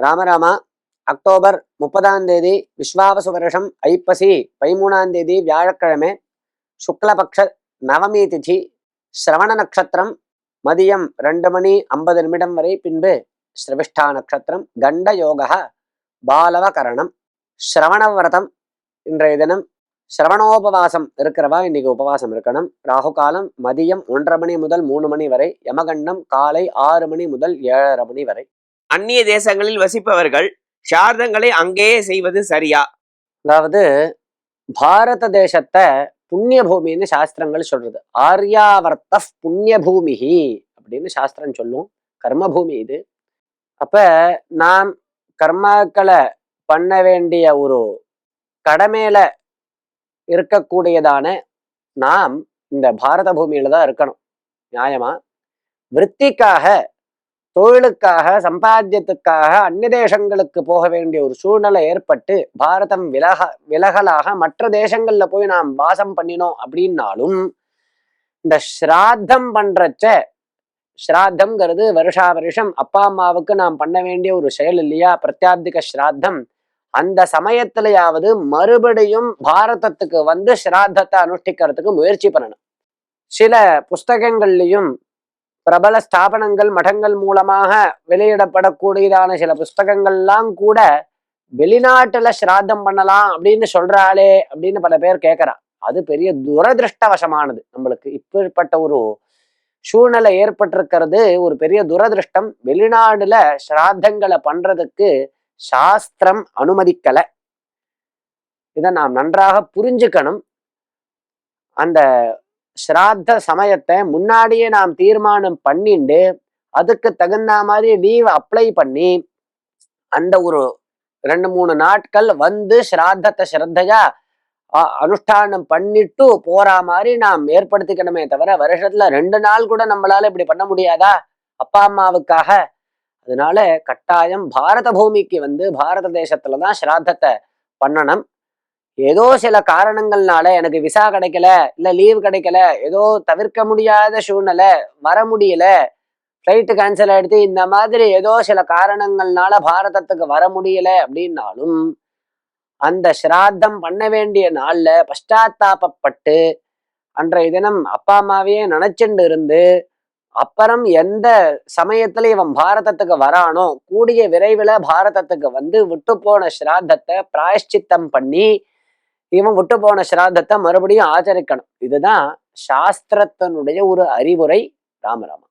ராமராமா October முப்பதாம் தேதி விஸ்வாவசு வருஷம் ஐப்பசி பதிமூணாம் தேதி வியாழக்கிழமை சுக்லபக்ஷ நவமி திதி சிரவண நட்சத்திரம் மதியம் ரெண்டு மணி ஐம்பது நிமிடம் வரை பின்பு சிரவிஷ்டா நட்சத்திரம் கண்ட யோகா பாலவகரணம் விரதம் இன்றைய தினம் சிரவணோபவாசம் இருக்கிறவா இன்னைக்கு உபவாசம் இருக்கணும். ராகு காலம் மதியம் ஒன்றரை மணி முதல் மூணு மணி வரை யமகண்டம் காலை ஆறு மணி முதல் ஏழரை மணி வரை. அந்நிய தேசங்களில் வசிப்பவர்கள் சார்தங்களை அங்கேயே செய்வது சரியா? அதாவது பாரத தேசத்தை புண்ணிய பூமின்னு சாஸ்திரங்கள் சொல்றது. ஆர்யாவர்த்த புண்ணிய பூமி அப்படின்னு சாஸ்திரம் சொல்லும். கர்மபூமி இது. அப்ப நாம் கர்மாக்களை பண்ண வேண்டிய ஒரு கடமையில இருக்கக்கூடியதான நாம் இந்த பாரத பூமியில தான் இருக்கணும். நியாயமா? விற்பிக்காக தொழிலுக்காக சம்பாத்தியத்துக்காக அந்நிய தேசங்களுக்கு போக வேண்டிய ஒரு சூழ்நிலை ஏற்பட்டு பாரதம் விலக விலகலாக மற்ற தேசங்கள்ல போய் நாம் வாசம் பண்ணினோம் அப்படின்னாலும் இந்த ஸ்ராத்தம் பண்றச்ச ஸ்ராத்தம்ங்கிறது வருஷா வருஷம் அப்பா அம்மாவுக்கு நாம் பண்ண வேண்டிய ஒரு செயல் இல்லையா? பிரத்யாப்திக ஸ்ராத்தம். அந்த சமயத்திலேயாவது மறுபடியும் பாரதத்துக்கு வந்து ஸ்ராத்தத்தை அனுஷ்டிக்கிறதுக்கு முயற்சி பண்ணணும். சில புஸ்தகங்கள்லையும் பிரபல ஸ்தாபனங்கள் மடங்கள் மூலமாக வெளியிடப்படக்கூடியதான சில புஸ்தகங்கள்லாம் கூட வெளிநாட்டுல ஸ்ராத்தம் பண்ணலாம் அப்படின்னு சொல்றாளே அப்படின்னு பல பேர் கேட்கறா அது பெரிய துரதிருஷ்டவசமானது. நம்மளுக்கு இப்படிப்பட்ட ஒரு சூழ்நிலை ஏற்பட்டிருக்கிறது ஒரு பெரிய துரதிருஷ்டம். வெளிநாடுல ஸ்ராத்தங்களை பண்றதுக்கு சாஸ்திரம் அனுமதிக்கல. இதை நாம் நன்றாக புரிஞ்சுக்கணும். அந்த ஸ்ராத்த சமயத்தை முன்னாடியே நாம் தீர்மானம் பண்ணிண்டு அதுக்கு தகுந்த மாதிரி லீவ் அப்ளை பண்ணி அந்த ஒரு ரெண்டு மூணு நாட்கள் வந்து ஸ்ராத்தத்தை ஸ்ரத்தையா அனுஷ்டானம் பண்ணிட்டு போற மாதிரி நாம் ஏற்படுத்திக்கணுமே தவிர வருஷத்துல ரெண்டு நாள் கூட நம்மளால இப்படி பண்ண முடியாதா? அப்பா அம்மாவுக்காக. அதனால கட்டாயம் பாரத பூமிக்கு வந்து பாரத தேசத்துலதான் ஸ்ராத்தத்தை பண்ணணும். ஏதோ சில காரணங்கள்னால எனக்கு விசா கிடைக்கல இல்ல லீவ் கிடைக்கல ஏதோ தவிர்க்க முடியாத சூழ்நிலை வர முடியல ஃப்ளைட்டு கேன்சல் ஆயிடுத்து இந்த மாதிரி ஏதோ சில காரணங்கள்னால பாரதத்துக்கு வர முடியல அப்படின்னாலும் அந்த ஸ்ராத்தம் பண்ண வேண்டிய நாள்ல பஷ்டாத்தாபப்பட்டு அன்றைய தினம் அப்பா அம்மாவையே நினைச்சுண்டு இருந்து அப்புறம் எந்த சமயத்துல இவன் பாரதத்துக்கு வரானோ கூடிய விரைவில் பாரதத்துக்கு வந்து விட்டு போன ஸ்ராத்தத்தை பிராயஷ்சித்தம் பண்ணி இவன் விட்டு போன ஸ்ராத்தத்தை மறுபடியும் ஆச்சரிக்கணும் இதுதான் சாஸ்திரத்தினுடைய ஒரு அறிவுரை ராமராமா.